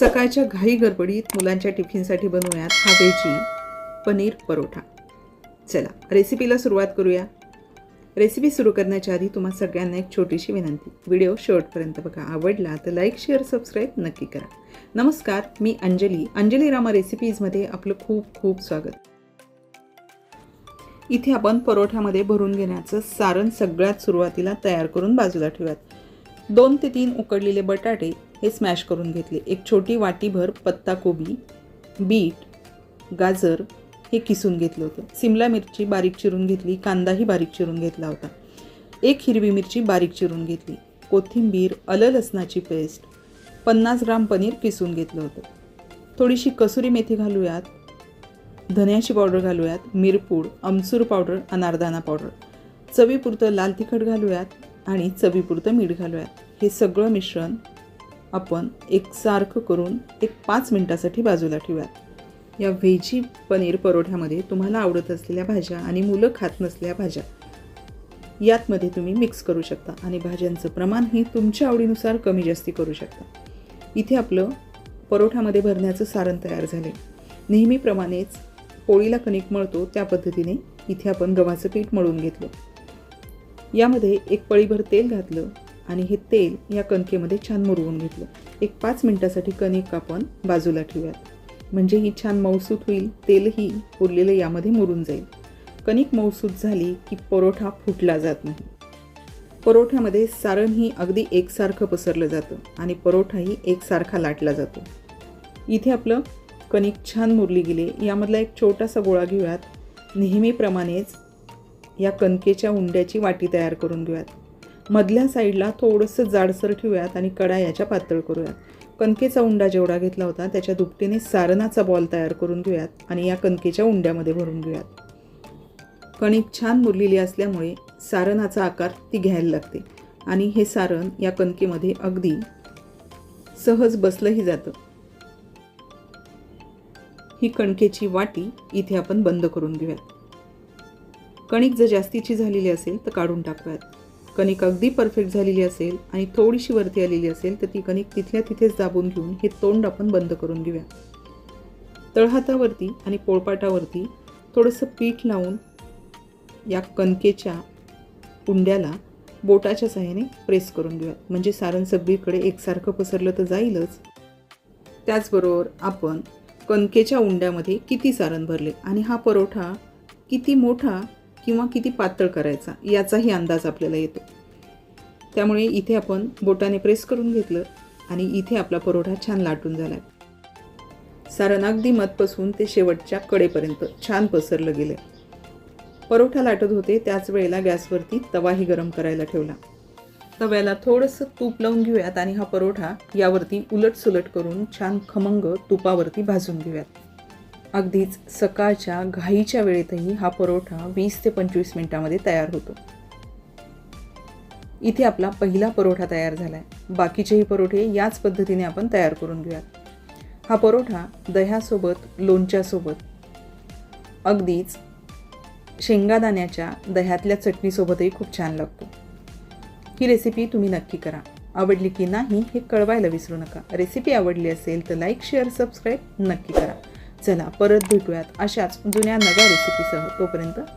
सकाळच्या घाई गडबडीत मुलांच्या टिफिनसाठी बनवूयात हा व्हेजी पनीर परोठा. चला रेसिपीला सुरुवात करूया. रेसिपी सुरू करण्याच्या आधी तुम्हा सगळ्यांना एक छोटीशी विनंती. व्हिडिओ शेवटपर्यंत बघा. आवडला तर लाईक शेअर सबस्क्राईब नक्की करा. नमस्कार मी अंजली. अंजली रामा रेसिपीजमध्ये आपलं खूप खूप स्वागत. इथे आपण परोठ्यामध्ये भरून घेण्याचं सारण सगळ्यात सुरुवातीला तयार करून बाजूला ठेवूयात. दोन ते तीन उकडलेले बटाटे हे स्मॅश करून घेतले. एक छोटी वाटीभर पत्ताकोबी बीट गाजर हे किसून घेतलं होतं. सिमला मिरची बारीक चिरून घेतली कांदाही बारीक चिरून घेतला होता. एक हिरवी मिरची बारीक चिरून घेतली. कोथिंबीर आलं लसणाची पेस्ट पन्नास ग्राम पनीर किसून घेतलं होतं. थोडीशी कसुरी मेथी घालूयात धन्याची पावडर घालूयात मिरपूड अमसूर पावडर अनारदाना पावडर. चवीपुरतं लाल तिखट घालूयात आणि चवीपुरतं मीठ घालूयात. हे सगळं मिश्रण आपण एकसारखं करून एक पाच मिनटासाठी बाजूला ठेवूयात. या व्हेजी पनीर परोठ्यामध्ये तुम्हाला आवडत असलेल्या भाज्या आणि मुलं खात नसलेल्या भाज्या यातमध्ये तुम्ही मिक्स करू शकता आणि भाज्यांचं प्रमाणही तुमच्या आवडीनुसार कमी जास्ती करू शकता. इथे आपलं परोठ्यामध्ये भरण्याचं सारण तयार झाले. नेहमीप्रमाणेच पोळीला कणिक मळतो त्या पद्धतीने इथे आपण गव्हाचं पीठ मळून घेतलं. यामध्ये एक पळीभर तेल घातलं आणि हे तेल या कणकेमध्ये छान मुरवून घेतलं. एक पाच मिनटासाठी कणिक आपण बाजूला ठेवूयात. म्हणजे ही छान मऊसूत होईल तेलही उरलेलं यामध्ये मुरून जाईल. कणिक मऊसूत झाली की परोठा फुटला जात नाही. परोठ्यामध्ये सारणही अगदी एकसारखं पसरलं जातं आणि परोठाही एकसारखा लाटला जातो. इथे आपलं कणिक छान मुरली गेले. यामधला एक छोटासा गोळा घेऊयात. नेहमीप्रमाणेच या कणकेच्या उंड्याची वाटी तयार करून घेऊयात. मधल्या साईडला थोडंसं जाडसर ठेवूयात आणि कडा याच्या पातळ करूयात. कणकेचा उंडा जेवढा घेतला होता त्याच्या दुपटीने सारणाचा बॉल तयार करून घेऊयात आणि या कणकेच्या उंड्यामध्ये भरून घेऊयात. कणिक छान मुरलेली असल्यामुळे सारणाचा आकार ती घ्यायला लागते आणि हे सारण या कणकेमध्ये अगदी सहज बसलंही जातं. ही कणकेची वाटी इथे आपण बंद करून घेऊयात. कणिक जर जास्तीची झालेली असेल तर काढून टाकूयात. कणिक अगदी परफेक्ट झालेली असेल आणि थोडीशी वरती आलेली असेल तर ती कणिक तिथल्या तिथेच दाबून घेऊन हे तोंड आपण बंद करून घेऊया. तळहातावरती आणि पोळपाटावरती थोडंसं पीठ लावून या कणकेच्या उंड्याला बोटाच्या सहाय्याने प्रेस करून घेऊयात. म्हणजे सारण सगळीकडे एकसारखं पसरलं तर जाईलच. त्याचबरोबर आपण कणकेच्या उंड्यामध्ये किती सारण भरले आणि हा परोठा किती मोठा किंवा किती पातळ करायचा याचाही अंदाज आपल्याला येतो. त्यामुळे इथे आपण बोटाने प्रेस करून घेतलं आणि इथे आपला परोठा छान लाटून झाला सारण अगदी मतपासून ते शेवटच्या कडेपर्यंत छान पसरलं गेलं परोठा लाटत होते त्याच वेळेला गॅसवरती तवाही गरम करायला ठेवला. तव्याला थोडंसं तूप लावून घेऊयात आणि हा परोठा यावरती उलट सुलट करून छान खमंग तुपावरती भाजून घेऊयात. अगदीच सकाळच्या घाईच्या वेळेतही हा परोठा वीस ते पंचवीस मिनिटामध्ये तयार होतो. इथे आपला पहिला परोठा तयार झाला आहे बाकीचेही परोठे याच पद्धतीने आपण तयार करून घेऊयात. हा परोठा दह्यासोबत लोणच्यासोबत अगदीच शेंगादाण्याच्या दह्यातल्या चटणीसोबतही खूप छान लागतो. ही रेसिपी तुम्ही नक्की करा. आवडली की नाही हे कळवायला विसरू नका. रेसिपी आवडली असेल तर लाईक शेअर सबस्क्राईब नक्की करा. चला परत भेटूयात अशाच जुन्या नव्या रेसिपीसह तोपर्यंत